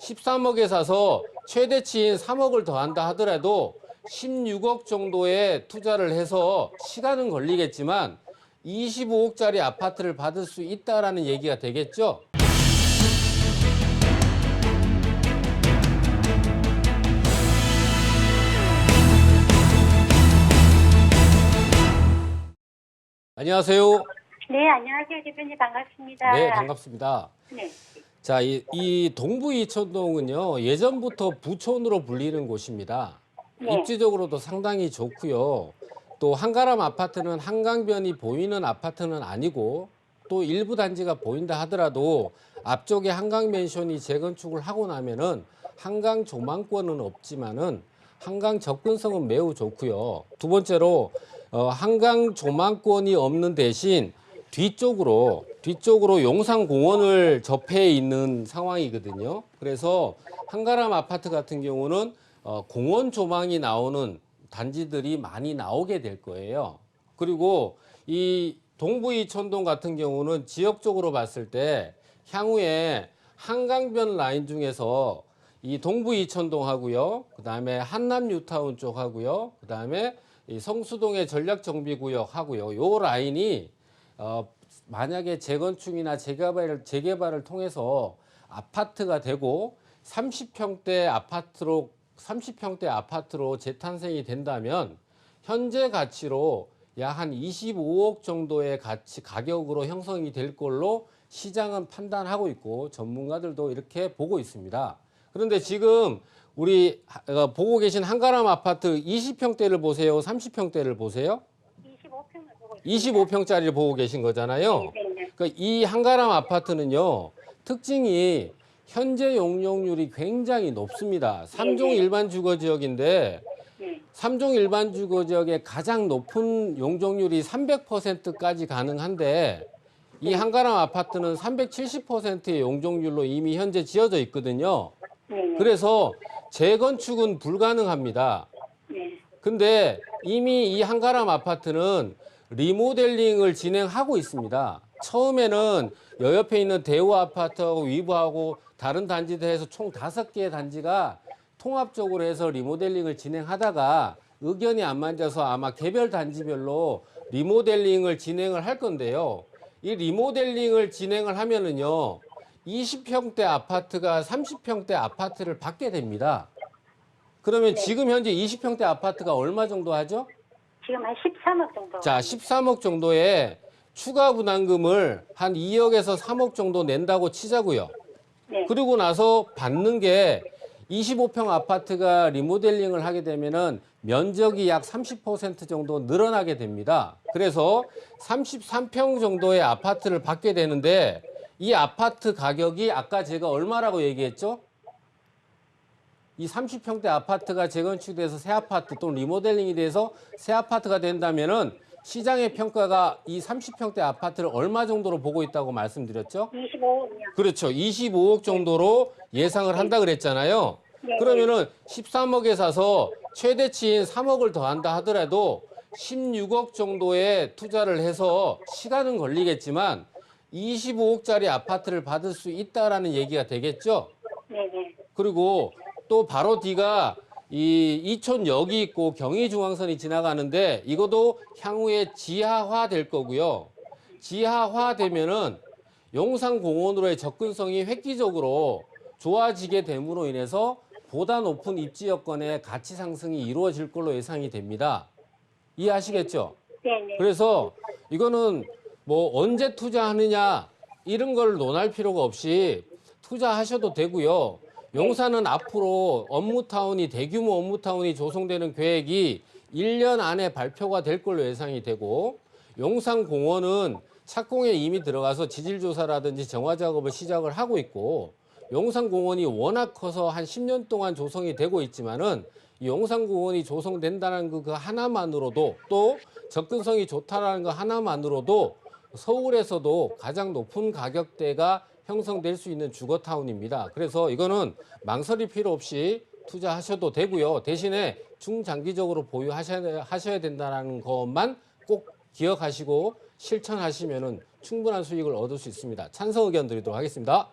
13억에 사서 최대치인 3억을 더한다 하더라도 16억 정도의 투자를 해서 시간은 걸리겠지만 25억짜리 아파트를 받을 수 있다라는 얘기가 되겠죠. 안녕하세요. 네, 안녕하세요. 대표님 반갑습니다. 네, 반갑습니다. 네. 자, 이, 이 동부 이천동은요 예전부터 부촌으로 불리는 곳입니다. 네. 입지적으로도 상당히 좋고요. 또 한가람 아파트는 한강변이 보이는 아파트는 아니고 또 일부 단지가 보인다 하더라도 앞쪽에 한강 맨션이 재건축을 하고 나면은 한강 조망권은 없지만은 한강 접근성은 매우 좋고요. 두 번째로 어, 한강 조망권이 없는 대신 뒤쪽으로 뒤쪽으로 용산공원을 접해 있는 상황이거든요. 그래서 한가람 아파트 같은 경우는 어, 공원 조망이 나오는 단지들이 많이 나오게 될 거예요. 그리고 이 동부 이천동 같은 경우는 지역적으로 봤을 때 향후에 한강변 라인 중에서 이 동부 이천동 하고요. 그다음에 한남 뉴타운 쪽 하고요. 그다음에 이 성수동의 전략 정비 구역 하고요. 요 라인이 어, 만약에 재건축이나 재개발을, 재개발을 통해서 아파트가 되고 30평대 아파트로 30평대 아파트로 재탄생이 된다면 현재 가치로 약 한 25억 정도의 가치 가격으로 형성이 될 걸로 시장은 판단하고 있고 전문가들도 이렇게 보고 있습니다. 그런데 지금 우리 어, 보고 계신 한가람 아파트 20평대를 보세요, 30평대를 보세요. 25평을 보고 있습니다. 25평짜리를 보고 계신 거잖아요. 그러니까 이 한가람 아파트는요 특징이 현재 용적률이 굉장히 높습니다. 삼종 네, 네. 일반 주거 지역인데 네. 삼종 일반 주거 지역의 가장 높은 용적률이 300%까지 가능한데 이 한가람 아파트는 370%의 용적률로 이미 현재 지어져 있거든요. 그래서 재건축은 불가능합니다. 네. 근데 이미 이 한가람 아파트는 리모델링을 진행하고 있습니다. 처음에는 여 옆에 있는 대우 아파트하고 위브하고 다른 단지들에서 총 다섯 개의 단지가 통합적으로 해서 리모델링을 진행하다가 의견이 안 맞아서 아마 개별 단지별로 리모델링을 진행을 할 건데요. 이 리모델링을 진행을 하면은요. 20평대 아파트가 30평대 아파트를 받게 됩니다. 그러면 지금 현재 20평대 아파트가 얼마 정도 하죠? 지금 한 13억 정도. 자, 13억 정도의 추가 분담금을 한 2억에서 3억 정도 낸다고 치자고요. 네. 그리고 나서 받는 게 25평 아파트가 리모델링을 하게 되면은 면적이 약 30% 정도 늘어나게 됩니다. 그래서 33평 정도의 아파트를 받게 되는데 이 아파트 가격이 아까 제가 얼마라고 얘기했죠? 이 30평대 아파트가 재건축돼서 새 아파트 또는 리모델링이 돼서 새 아파트가 된다면은 시장의 평가가 이 30평대 아파트를 얼마 정도로 보고 있다고 말씀드렸죠? 25억이요. 그렇죠. 25억 정도로 예상을 한다 그랬잖아요. 네. 그러면은 13억에 사서 최대치인 3억을 더한다 하더라도 16억 정도의 투자를 해서 시간은 걸리겠지만 25억짜리 아파트를 받을 수 있다라는 얘기가 되겠죠. 네, 네. 그리고 또 바로 뒤가 이 이촌역이 있고 경의중앙선이 지나가는데 이것도 향후에 지하화 될 거고요. 지하화 되면은 용산공원으로의 접근성이 획기적으로 좋아지게 됨으로 인해서 보다 높은 입지 여건의 가치 상승이 이루어질 걸로 예상이 됩니다. 이해하시겠죠? 네, 네. 그래서 이거는 뭐 언제 투자하느냐 이런 걸 논할 필요가 없이 투자하셔도 되고요. 용산은 앞으로 업무타운이 대규모 업무타운이 조성되는 계획이 1년 안에 발표가 될 걸로 예상이 되고 용산공원은 착공에 이미 들어가서 지질조사라든지 정화 작업을 시작을 하고 있고 용산공원이 워낙 커서 한 10년 동안 조성이 되고 있지만은 이 용산공원이 조성된다는 그, 그 하나만으로도 또 접근성이 좋다라는 거 하나만으로도 서울에서도 가장 높은 가격대가 형성될 수 있는 주거타운입니다. 그래서 이거는 망설일 필요 없이 투자하셔도 되고요. 대신에 중장기적으로 보유하셔야 하셔야 된다는 것만 꼭 기억하시고 실천하시면은 충분한 수익을 얻을 수 있습니다. 찬성 의견 드리도록 하겠습니다.